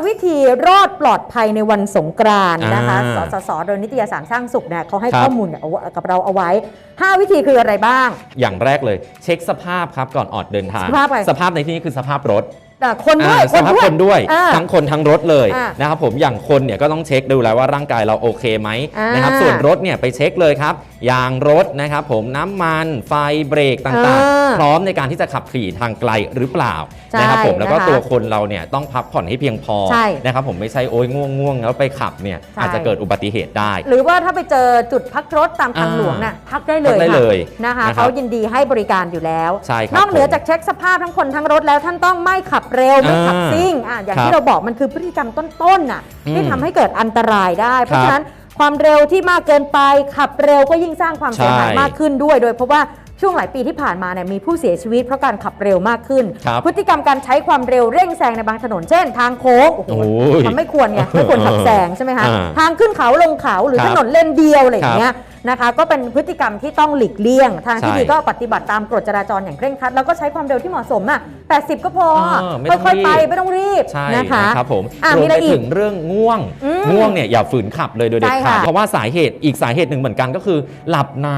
5วิธีรอดปลอดภัยในวันสงกรานต์นะคะอ่าสสส โดยนิตยสารสร้างสุขเนี่ยเขาให้ครับข้อมูลเนี่ยเอากับเราเอาไว้ 5 วิธีคืออะไรบ้าง อย่างแรกเลย เช็คสภาพครับก่อนออกเดินทาง สภาพอะไร สภาพในที่นี้คือสภาพรถอะคนด้วอ่ายสภาพคนด้วยอ่า ทั้งคนทั้งรถเลยอ่านะครับผมอย่างคนเนี่ยก็ต้องเช็คดูแล้วว่าร่างกายเราโอเคไหมอ่านนะครับส่วนรถเนี่ยไปเช็คเลยครับ ยางรถนะครับผมน้ำมันไฟเบรกต่างอ่าๆพร้อมในการที่จะขับขี่ทางไกลหรือเปล่าใช่นะครับผมแล้วก็นะคะตัวคนเราเนี่ยต้องพักผ่อนให้เพียงพอใช่นะครับผมไม่ใช่โอ้ยง่วงง่วงๆแล้วไปขับเนี่ยใช่อาจจะเกิดอุบัติเหตุได้ หรือว่าถ้าไปเจอจุดพักรถตามทางอ่าหลวงน่ะพักได้เลยพักได้ค่ะเลยนะคะนะครับเขายินดีให้บริการอยู่แล้วใช่ครับนอกเหนือผมจากเช็คสภาพทั้งคนทั้งรถแล้วท่านต้องไม่ขับเร็วไม่ขับอ่าซิ่งอะอย่างครับที่เราบอกมันคือพฤติกรรมต้นๆน่ะอืมที่ทำให้เกิดอันตรายได้เพราะครับฉะนั้น ความเร็วที่มากเกินไปขับเร็วก็ยิ่งสร้างความเสียหายใช่มากขึ้นด้วย โดยเพราะว่าช่วงหลายปีที่ผ่านมาเนี่ยมีผู้เสียชีวิตเพราะการขับเร็วมากขึ้นครับพฤติกรรมการใช้ความเร็วเร่งแซงในบางถนนเช่น ทางโค้งโอ้โหโอ้ยมันไม่ควรไงไม่ควรขับแซงใช่ไหมคะอ่าทางขึ้นเขาลงเขาหรือครับถนนเลนเดียวอะไรอย่างเงี้ย นะคะ ก็เป็นพฤติกรรมที่ต้องหลีกเลี่ยง ทางที่ใช่ดีก็ปฏิบัติตามกฎจราจรอย่างเคร่งครัด แล้วก็ใช้ความเร็วที่เหมาะสมอะ80 ก็พอเออไม่ต้องค่อยๆไปรีบไม่ต้องรีบใช่นะคะนะครับผมอะรวมีมอะไรไปอีถึกงเรื่องง่วงอืมง่วงเนี่ยอย่าฝืนขับเลยโดยเด็ดใช่ขาดค่ะเพราะว่าสาเหตุอีกสาเหตุหนึ่งเหมือนกันก็คือ หลับใน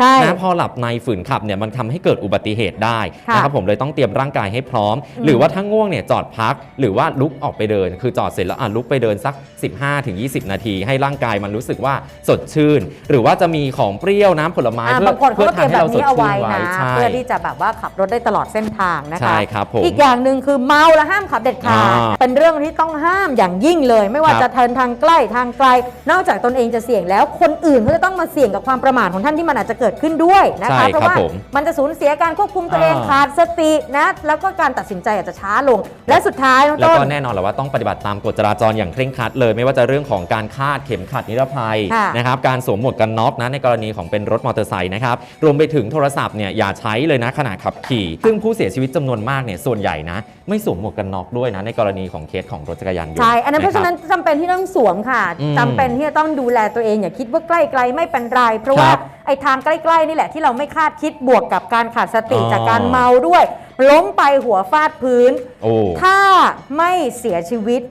ใช่นะพอหลับในฝืนขับเนี่ยมันทำให้เกิดอุบัติเหตุได้ค่ะนะครับผมเลยต้องเตรียมร่างกายให้พร้อมอืมหรือว่าถ้าง่วงเนี่ยจอดพัก หรือว่าลุกออกไปเดิน คือจอดเสร็จแล้วอะลุกไปเดินสัก 15-20 นาที ให้ร่างกายมันรู้สึกว่าสดชื่น หรือว่าจะมีของเปรี้ยวน้ำผลไม้อ่าเพื่บางคนเขาก็เตรียมแบบนี้เอาไว้นะ ใช่ เพื่อที่จะแบบว่าขับรถได้ตลอดเส้นทางนะคะ ใช่ครับผมอีกอย่างหนึ่งคือเมาแล้วห้ามขับเด็ดขาด อ่าเป็นเรื่องที่ต้องห้ามอย่างยิ่งเลย ไม่ว่าครับ จะเทินทางใกล้ทางไกล นอกจากตนเองจะเสี่ยงแล้ว คนอื่นเขาจะต้องมาเสี่ยงกับความประมาทของท่านที่มันอาจจะเกิดขึ้นด้วยนะใช่คะเพราะครับว่าผมมันจะสูญเสียการควบคุมตัวเองอ่า ขาดสตินะ แล้วก็การตัดสินใจอาจจะช้าลง และสุดท้ายน้องแล้วต้น ก็แน่นอนแหละว่าต้องปฏิบัติตามกฎจราจรอย่างเคร่งครัดเลย ไม่ว่าจะเรื่องของการคาดเข็มขัดนิรภัยค่ะนะครับการสวมหมวกกันน็อกนะในกรณีของเป็นรถมอเตอร์ไซค์นะครับ รวมไปถึงโทรศัพท์เนี่ยอย่าใช้เลยนะขณะขับขี่ ซึ่งผู้เสียชีวิตจำนวนมากเนี่ยส่วนใหญ่นะ ไม่สวมหมวกกันน็อกด้วยนะในกรณีของเคสของรถจักรยานยนต์ใช่ อันนั้นเพราะฉะนั้นคบจำเป็นที่ต้องสวมค่ะอืมจำเป็นที่จะต้องดูแลตัวเองอย่าคิดว่าใกล้ไกลไม่เป็นไรเพราะว่าครับไอ้ทางใกล้ๆนี่แหละที่เราไม่คาดคิดบวกกับการขาดสติอ๋อจากการเมาด้วย ล้มไปหัวฟาดพื้นโอ้ถ้าไม่เสียชีวิต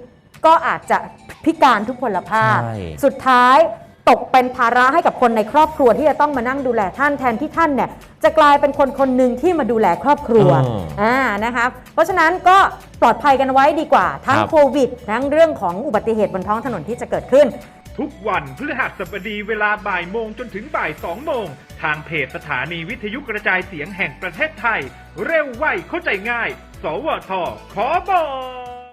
ก็อาจจะพิการทุพพลภาพใช่สุดท้าย ตกเป็นภาระให้กับคนในครอบครัวที่จะต้องมานั่งดูแลท่านแทนที่ท่านเนี่ยจะกลายเป็นคนคนหนึ่งที่มาดูแลครอบครัวอ๋ออ่านะคะเพราะฉะนั้นก็ปลอดภัยกันไว้ดีกว่า ทั้งครับโควิด ทั้งเรื่องของอุบัติเหตุบนท้องถนนที่จะเกิดขึ้น ทุกวันพฤหัสบดีเวลาบ่ายโมงจนถึงบ่ายสองโมง ทางเพจสถานีวิทยุกระจายเสียงแห่งประเทศไทย เร็วไวเข้าใจง่าย สวทขอบอก